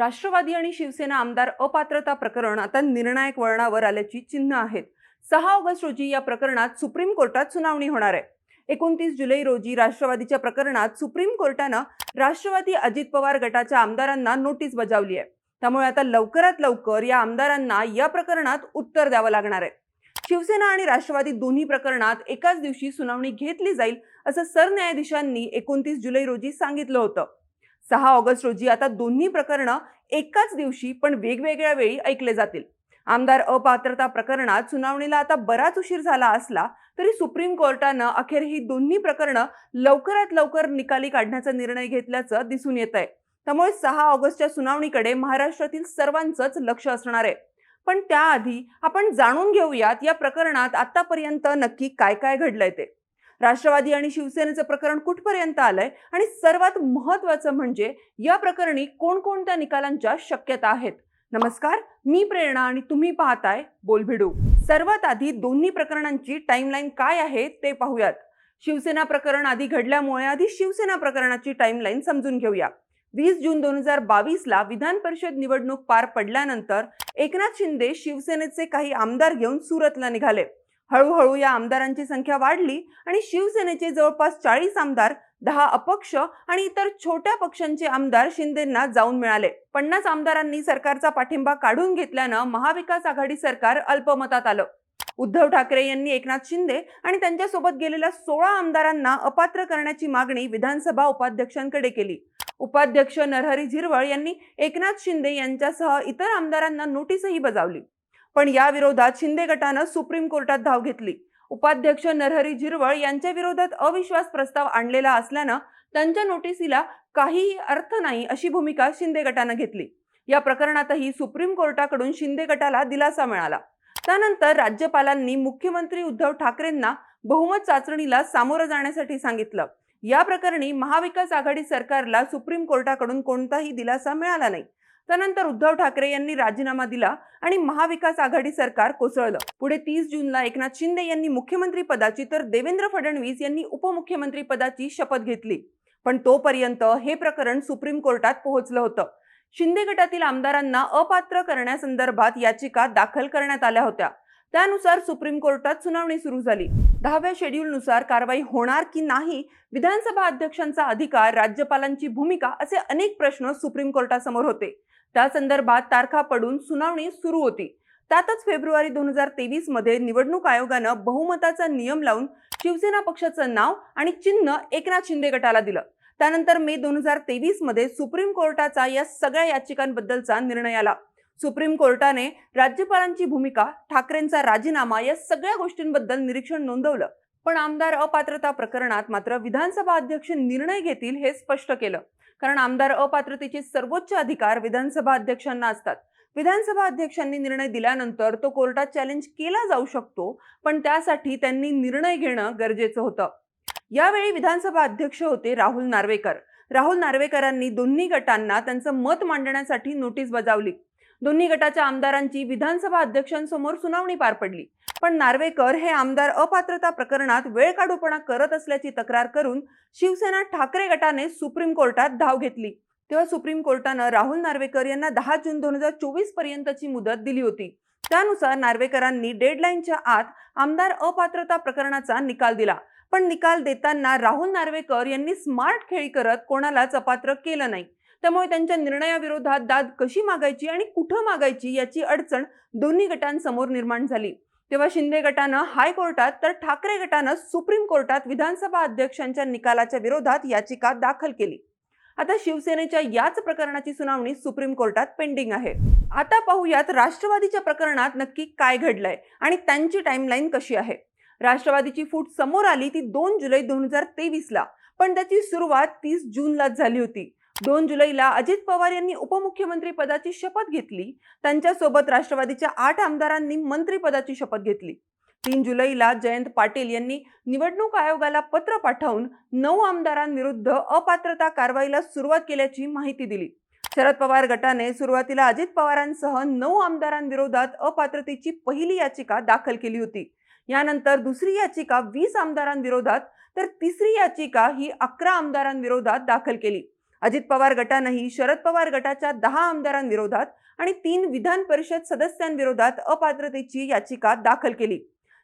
राष्ट्रवादी आणि शिवसेना आमदार अपात्रता प्रकरण आता निर्णायक वळणावर आल्याची चिन्ह आहेत. सहा ऑगस्ट रोजी या प्रकरणात सुप्रीम कोर्टात सुनावणी होणार आहे. एकोणतीस जुलै रोजी राष्ट्रवादीच्या प्रकरणात सुप्रीम कोर्टानं राष्ट्रवादी अजित पवार गटाच्या आमदारांना नोटीस बजावली आहे. त्यामुळे आता लवकरात लवकर या आमदारांना या प्रकरणात उत्तर द्यावं लागणार आहे. शिवसेना आणि राष्ट्रवादी दोन्ही प्रकरणात एकाच दिवशी सुनावणी घेतली जाईल असं सरन्यायाधीशांनी एकोणतीस जुलै रोजी सांगितलं होतं. सहा ऑगस्ट रोजी आता दोन्ही प्रकरणं एकाच दिवशी पण वेगवेगळ्या वेळी ऐकले जातील. आमदार अपात्रता प्रकरणात सुनावणीला आता बराच उशीर झाला असला तरी सुप्रीम कोर्टानं अखेर ही दोन्ही प्रकरणं लवकरात लवकर निकाली काढण्याचा निर्णय घेतल्याचं दिसून येत आहे त्यामुळे सहा ऑगस्टच्या सुनावणीकडे महाराष्ट्रातील सर्वांचंच लक्ष असणार आहे. पण त्याआधी आपण जाणून घेऊयात या प्रकरणात आतापर्यंत नक्की काय काय घडलंय ते. राष्ट्रवादी आणि शिवसेनेचं प्रकरण कुठपर्यंत आलंय? आणि सर्वात महत्वाचं म्हणजे या प्रकरणी कोणकोणत्या निकालांच्या शक्यता आहेत? नमस्कार मी प्रेरणा आणि तुम्ही पाहताय बोलभिडू. सर्वात आधी दोन्ही प्रकरणांची टाईमलाईन काय आहे ते पाहूयात. शिवसेना प्रकरण आधी घडल्यामुळे आधी शिवसेना प्रकरणाची टाईमलाईन समजून घेऊया. वीस जून दोन हजार बावीसला विधान परिषद निवडणूक पार पडल्यानंतर एकनाथ शिंदे शिवसेनेचे काही आमदार घेऊन सुरतला निघाले. हळूहळू या आमदारांची संख्या वाढली आणि शिवसेनेचे जवळपास चाळीस आमदार दहा अपक्ष आणि इतर छोट्या पक्षांचे आमदार शिंदेंना जाऊन मिळाले. पन्नास आमदारांनी सरकारचा पाठिंबा काढून घेतल्यानं महाविकास आघाडी सरकार अल्पमतात आलं. उद्धव ठाकरे यांनी एकनाथ शिंदे आणि त्यांच्यासोबत गेलेल्या सोळा आमदारांना अपात्र करण्याची मागणी विधानसभा उपाध्यक्षांकडे केली. उपाध्यक्ष नरहरी झिरवळ यांनी एकनाथ शिंदे यांच्यासह इतर आमदारांना नोटीसही बजावली. पण या विरोधात शिंदे गटानं सुप्रीम कोर्टात धाव घेतली. उपाध्यक्ष नरहरी झिरवळ यांच्या विरोधात अविश्वास प्रस्ताव आणलेला असल्यानं त्यांच्या नोटीसीला काहीही अर्थ नाही अशी भूमिका शिंदे गटानं घेतली. या प्रकरणातही सुप्रीम कोर्टाकडून शिंदे गटाला दिलासा मिळाला. त्यानंतर राज्यपालांनी मुख्यमंत्री उद्धव ठाकरेंना बहुमत चाचणीला सामोरं जाण्यासाठी सांगितलं. या प्रकरणी महाविकास आघाडी सरकारला सुप्रीम कोर्टाकडून कोणताही दिलासा मिळाला नाही. त्यानंतर उद्धव ठाकरे यांनी राजीनामा दिला आणि महाविकास आघाडी सरकार कोसळलं. पुढे तीस जूनला एकनाथ शिंदे यांनी मुख्यमंत्री पदाची तर देवेंद्र फडणवीस यांनी उपमुख्यमंत्री पदाची शपथ घेतली. पण तोपर्यंत हे प्रकरण सुप्रीम कोर्टात पोहोचलं होतं. शिंदे गटातील आमदारांना अपात्र करण्यासंदर्भात याचिका दाखल करण्यात आल्या होत्या. त्यानुसार सुप्रीम कोर्टात सुनावणी सुरू झाली. दहाव्या शेड्यूलनुसार कारवाई होणार की नाही विधानसभा अध्यक्षांचा अधिकार राज्यपालांची भूमिका असे अनेक प्रश्न सुप्रीम कोर्टासमोर होते. त्या संदर्भात तारखा पडून सुनावणी सुरू होती. त्यातच फेब्रुवारी दोन हजार तेवीसमध्ये निवडणूक आयोगानं बहुमताचा नियम लावून शिवसेना पक्षाचं नाव आणि चिन्ह एकनाथ शिंदे गटाला दिलं. त्यानंतर मे दोन हजार तेवीसमध्ये सुप्रीम कोर्टाचा या सगळ्या याचिकांबद्दलचा निर्णय आला. सुप्रीम कोर्टाने राज्यपालांची भूमिका ठाकरेंचा राजीनामा या सगळ्या गोष्टींबद्दल निरीक्षण नोंदवलं. पण आमदार अपात्रता प्रकरणात मात्र विधानसभा अध्यक्ष निर्णय घेतील हे स्पष्ट केलं. कारण आमदार अपात्रतेचे सर्वोच्च अधिकार विधानसभा अध्यक्षांना असतात. विधानसभा अध्यक्षांनी निर्णय दिल्यानंतर तो कोर्टात चॅलेंज केला जाऊ शकतो पण त्यासाठी त्यांनी निर्णय घेणं गरजेचं होतं. यावेळी विधानसभा अध्यक्ष होते राहुल नार्वेकर. राहुल नार्वेकरांनी दोन्ही गटांना त्यांचं मत मांडण्यासाठी नोटीस बजावली. दोन्ही गटाच्या आमदारांची विधानसभा अध्यक्षांसमोर सुनावणी पार पडली. पण नार्वेकर हे आमदार अपात्रता प्रकरणात वेळ काढूपणा करत असल्याची तक्रार करून शिवसेना ठाकरे गटाने सुप्रीम कोर्टात धाव घेतली. तेव्हा सुप्रीम कोर्टानं राहुल नार्वेकर यांना दहा जून दोन हजार चोवीस पर्यंतची मुदत दिली होती. त्यानुसार नार्वेकरांनी डेडलाईनच्या आत आमदार अपात्रता प्रकरणाचा निकाल दिला. पण निकाल देताना राहुल नार्वेकर यांनी स्मार्ट खेळी करत कोणालाच अपात्र केलं नाही. त्यामुळे त्यांच्या निर्णयाविरोधात दाद कशी मागायची आणि कुठं मागायची याची अडचण दोन्ही गटांसमोर निर्माण झाली. तेव्हा शिंदे गटानं हायकोर्टात तर ठाकरे गटानं सुप्रीम कोर्टात विधानसभा अध्यक्षांच्या निकालाच्या विरोधात याचिका दाखल केली. आता शिवसेनेच्या याच प्रकरणाची सुनावणी सुप्रीम कोर्टात पेंडिंग आहे. आता पाहूयात राष्ट्रवादीच्या प्रकरणात नक्की काय घडलंय आणि त्यांची टाइमलाईन कशी आहे. राष्ट्रवादीची फूट समोर आली ती दोन जुलै दोन हजार तेवीसला पण त्याची सुरुवात तीस जूनलाच झाली होती. दोन जुलैला अजित पवार यांनी उपमुख्यमंत्री पदाची शपथ घेतली. त्यांच्यासोबत राष्ट्रवादीच्या आठ आमदारांनी मंत्रीपदाची शपथ घेतली. तीन जुलैला जयंत पाटील यांनी निवडणूक आयोगाला पत्र पाठवून नऊ आमदारांविरुद्ध अपात्रता कारवाईला सुरुवात केल्याची माहिती दिली. शरद पवार गटाने सुरुवातीला अजित पवारांसह नऊ आमदारांविरोधात अपात्रतेची पहिली याचिका दाखल केली होती. यानंतर दुसरी याचिका वीस आमदारांविरोधात तर तिसरी याचिका ही अकरा आमदारांविरोधात दाखल केली. अजित पवार गटानंही शरद पवार गटाच्या दहा आमदारांविरोधात आणि तीन विधान परिषद सदस्यांविरोधात अपात्रतेची याचिका दाखल केली.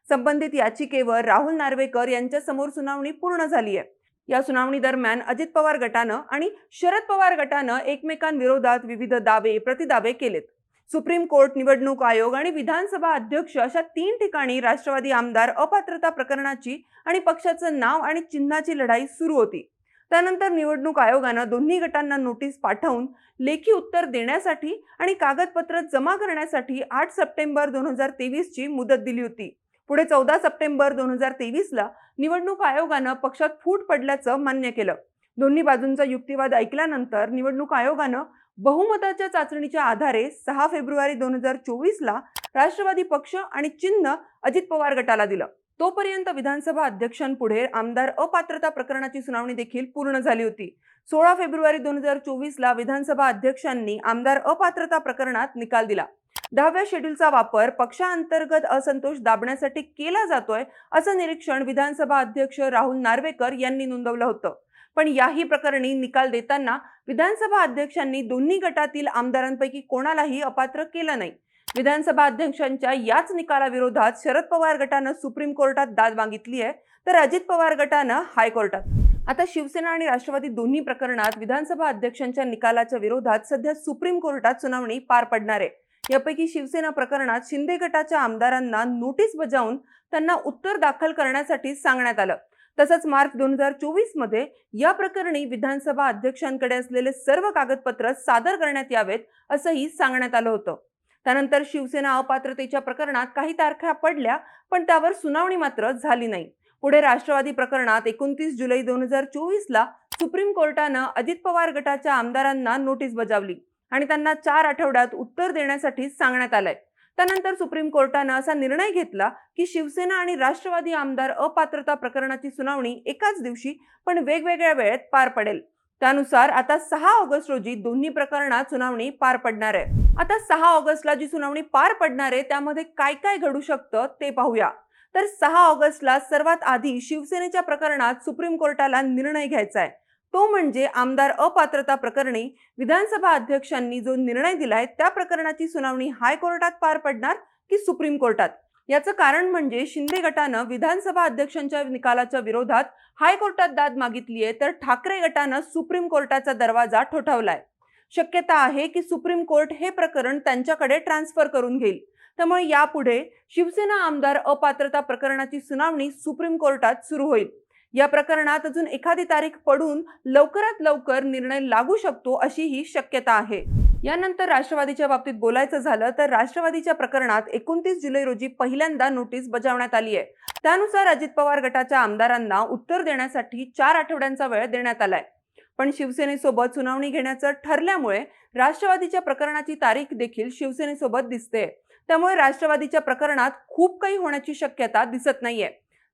संबंधित याचिकेवर राहुल नार्वेकर यांच्या समोर सुनावणी पूर्ण झाली आहे. या सुनावणी दरम्यान अजित पवार गटानं आणि शरद पवार गटानं एकमेकांविरोधात विविध दावे प्रतिदावे केलेत. सुप्रीम कोर्ट निवडणूक आयोग आणि विधानसभा अध्यक्ष अशा तीन ठिकाणी राष्ट्रवादी आमदार अपात्रता प्रकरणाची आणि पक्षाचं नाव आणि चिन्हाची लढाई सुरू होती. त्यानंतर निवडणूक आयोगानं दोन्ही गटांना नोटीस पाठवून लेखी उत्तर देण्यासाठी आणि कागदपत्र जमा करण्यासाठी आठ सप्टेंबर दोन हजार तेवीसची मुदत दिली होती. पुढे चौदा सप्टेंबर दोन हजार तेवीसला निवडणूक आयोगानं पक्षात फूट पडल्याचं मान्य केलं. दोन्ही बाजूंचा युक्तिवाद ऐकल्यानंतर निवडणूक आयोगानं बहुमताच्या चाचणीच्या आधारे सहा फेब्रुवारी दोन हजार चोवीसला राष्ट्रवादी पक्ष आणि चिन्ह अजित पवार गटाला दिलं. तोपर्यंत विधानसभा अध्यक्षांपुढे आमदार अपात्रता प्रकरणाची सुनावणी देखील पूर्ण झाली होती. सोळा फेब्रुवारी दोन हजार चोवीसला विधानसभा अध्यक्षांनी आमदार अपात्रता प्रकरणात निकाल दिला. दहाव्या शेड्यूलचा वापर पक्षांतर्गत असंतोष दाबण्यासाठी केला जातोय असं निरीक्षण विधानसभा अध्यक्ष राहुल नार्वेकर यांनी नोंदवलं होतं. पण याही प्रकरणी निकाल देताना विधानसभा अध्यक्षांनी दोन्ही गटातील आमदारांपैकी कोणालाही अपात्र केलं नाही. विधानसभा अध्यक्षांच्या याच निकालाविरोधात शरद पवार गटानं सुप्रीम कोर्टात दाद मागितली आहे तर अजित पवार गटानं हायकोर्टात. आता शिवसेना आणि राष्ट्रवादी दोन्ही प्रकरणात विधानसभा अध्यक्षांच्या निकालाच्या विरोधात सध्या सुप्रीम कोर्टात सुनावणी पार पडणार आहे. यापैकी शिवसेना प्रकरणात शिंदे गटाच्या आमदारांना नोटीस बजावून त्यांना उत्तर दाखल करण्यासाठी सांगण्यात आलं. तसंच मार्च दोन हजार चोवीसमध्ये या प्रकरणी विधानसभा अध्यक्षांकडे असलेले सर्व कागदपत्र सादर करण्यात यावेत असंही सांगण्यात आलं होतं. त्यानंतर शिवसेना अपात्रतेच्या प्रकरणात काही तारखा पडल्या पण त्यावर सुनावणी मात्र झाली नाही. पुढे राष्ट्रवादी प्रकरणात एकोणतीस जुलै दोन हजार चोवीसला सुप्रीम कोर्टानं अजित पवार गटाच्या आमदारांना नोटीस बजावली आणि त्यांना चार आठवड्यात उत्तर देण्यासाठी सांगण्यात आलंय. त्यानंतर सुप्रीम कोर्टानं असा निर्णय घेतला की शिवसेना आणि राष्ट्रवादी आमदार अपात्रता प्रकरणाची सुनावणी एकाच दिवशी पण वेगवेगळ्या वेळेत पार पडेल. त्यानुसार आता सहा ऑगस्ट रोजी दोन्ही प्रकरणात सुनावणी पार पडणार आहे. आता सहा ऑगस्टला जी सुनावणी पार पडणार आहे त्यामध्ये काय काय घडू शकतं ते पाहूया. तर सहा ऑगस्टला सर्वात आधी शिवसेनेच्या प्रकरणात सुप्रीम कोर्टाला निर्णय घ्यायचा आहे. तो म्हणजे आमदार अपात्रता प्रकरणी विधानसभा अध्यक्षांनी जो निर्णय दिलाय त्या प्रकरणाची सुनावणी हायकोर्टात पार पडणार की सुप्रीम कोर्टात? याचं कारण म्हणजे शिंदे गटानं विधानसभा अध्यक्षांच्या निकालाच्या विरोधात हायकोर्टात दाद मागितली आहे तर ठाकरे गटानं सुप्रीम कोर्टाचा दरवाजा ठोठावलाय. शक्यता आहे की सुप्रीम कोर्ट हे प्रकरण त्यांच्याकडे ट्रान्सफर करून घेईल. त्यामुळे यापुढे शिवसेना आमदार अपात्रता प्रकरणाची सुनावणी सुप्रीम कोर्टात सुरू होईल. या प्रकरणात अजून एखादी तारीख पडून लवकरात लवकर निर्णय लागू शकतो अशी ही शक्यता आहे. यानंतर राष्ट्रवादीच्या बाबतीत बोलायचं झालं तर राष्ट्रवादीच्या प्रकरणात एकोणतीस जुलै रोजी पहिल्यांदा नोटीस बजावण्यात आली आहे. त्यानुसार अजित पवार गटाच्या आमदारांना उत्तर देण्यासाठी चार आठवड्यांचा वेळ देण्यात आलाय. पण शिवसेनेसोबत सुनावणी घेण्याचं ठरल्यामुळे राष्ट्रवादीच्या प्रकरणाची तारीख देखील शिवसेनेसोबत दिसते. त्यामुळे राष्ट्रवादीच्या प्रकरणात खूप काही होण्याची शक्यता दिसत नाहीये.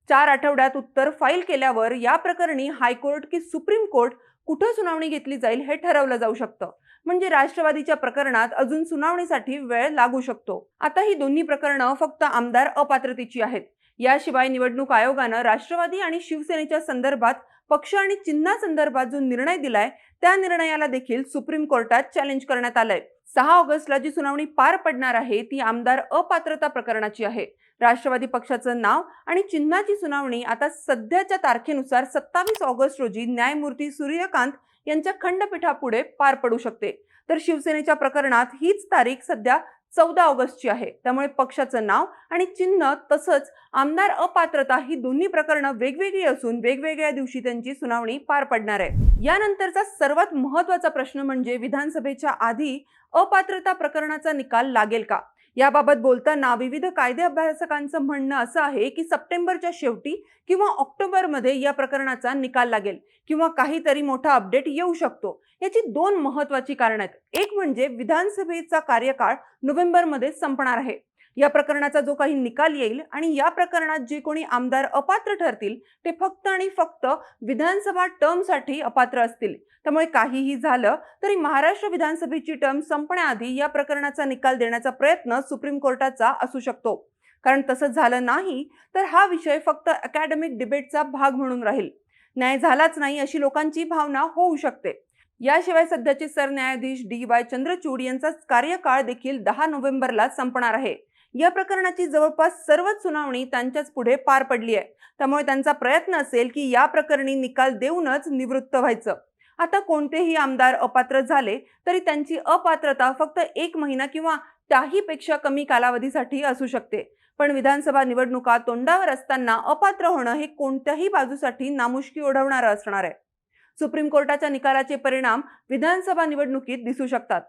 चार आठवड्यात उत्तर फाईल केल्यावर या प्रकरणी हायकोर्ट की सुप्रीम कोर्ट कुठं सुनावणी घेतली जाईल हे ठरवलं जाऊ शकतं. म्हणजे राष्ट्रवादीच्या प्रकरणात अजून सुनावणीसाठी वेळ लागू शकतो. आता ही दोन्ही प्रकरणं फक्त आमदार अपात्रतेची आहेत. याशिवाय निवडणूक आयोगानं राष्ट्रवादी आणि शिवसेनेच्या संदर्भात पक्ष आणि चिन्हासंदर्भात जो निर्णय दिलाय त्या निर्णयाला देखील सुप्रीम कोर्टात चॅलेंज करण्यात आलंय. सहा ऑगस्टला जी सुनावणी पार पडणार आहे ती आमदार अपात्रता प्रकरणाची आहे. राष्ट्रवादी पक्षाचं नाव आणि चिन्हाची सुनावणी आता सध्याच्या तारखेनुसार सत्तावीस ऑगस्ट रोजी न्यायमूर्ती सूर्यकांत यांच्या खंडपीठापुढे पार पडू शकते. तर शिवसेनेच्या प्रकरणात हीच तारीख सध्या चौदा ऑगस्टची आहे. त्यामुळे पक्षाचं नाव आणि चिन्ह तसंच आमदार अपात्रता ही दोन्ही प्रकरणं वेगवेगळी असून वेगवेगळ्या दिवशी त्यांची सुनावणी पार पडणार आहे. यानंतरचा सर्वात महत्त्वाचा प्रश्न म्हणजे विधानसभेच्या आधी अपात्रता प्रकरणाचा निकाल लागेल का? याबाबत बोलताना विविध कायदे अभ्यासकांचं म्हणणं असं आहे की सप्टेंबरच्या शेवटी किंवा ऑक्टोबरमध्ये या प्रकरणाचा निकाल लागेल किंवा काहीतरी मोठा अपडेट येऊ शकतो. याची दोन महत्वाची कारणं आहेत. एक म्हणजे विधानसभेचा कार्यकाळ नोव्हेंबरमध्ये संपणार आहे. या प्रकरणाचा जो काही निकाल येईल आणि या प्रकरणात जे कोणी आमदार अपात्र ठरतील ते फक्त आणि फक्त विधानसभा टर्मसाठी अपात्र असतील. त्यामुळे काहीही झालं तरी महाराष्ट्र विधानसभेची टर्म संपण्याआधी या प्रकरणाचा निकाल देण्याचा प्रयत्न सुप्रीम कोर्टाचा असू शकतो. कारण तसं झालं नाही तर हा विषय फक्त अकॅडमिक डिबेटचा भाग म्हणून राहील. न्याय झालाच नाही अशी लोकांची भावना होऊ शकते. याशिवाय सध्याचे सरन्यायाधीश डी वाय चंद्रचूड यांचा कार्यकाळ देखील दहा नोव्हेंबरला संपणार आहे. या प्रकरणाची जवळपास सर्वच सुनावणी त्यांच्याच पुढे पार पडली आहे. त्यामुळे त्यांचा प्रयत्न असेल की या प्रकरणी निकाल देऊनच निवृत्त व्हायचं. आता कोणतेही आमदार अपात्र झाले तरी त्यांची अपात्रता फक्त एक महिना किंवा त्याही पेक्षा कमी कालावधीसाठी असू शकते. पण विधानसभा निवडणुका तोंडावर असताना अपात्र होणं हे कोणत्याही बाजूसाठी नामुष्की ओढवणारं असणार आहे. सुप्रीम कोर्टाच्या निकालाचे परिणाम विधानसभा निवडणुकीत दिसू शकतात.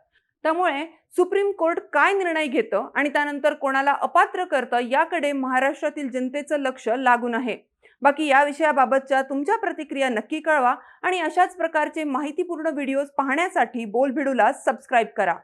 त्यामुळे सुप्रीम कोर्ट काय निर्णय घेतं आणि त्यानंतर कोणाला अपात्र करतं याकडे महाराष्ट्रातील जनतेचं लक्ष लागून आहे. बाकी या विषयाबाबतच्या तुमच्या प्रतिक्रिया नक्की कळवा आणि अशाच प्रकारचे माहितीपूर्ण व्हिडिओज पाहण्यासाठी बोलभिडूला सबस्क्राईब करा.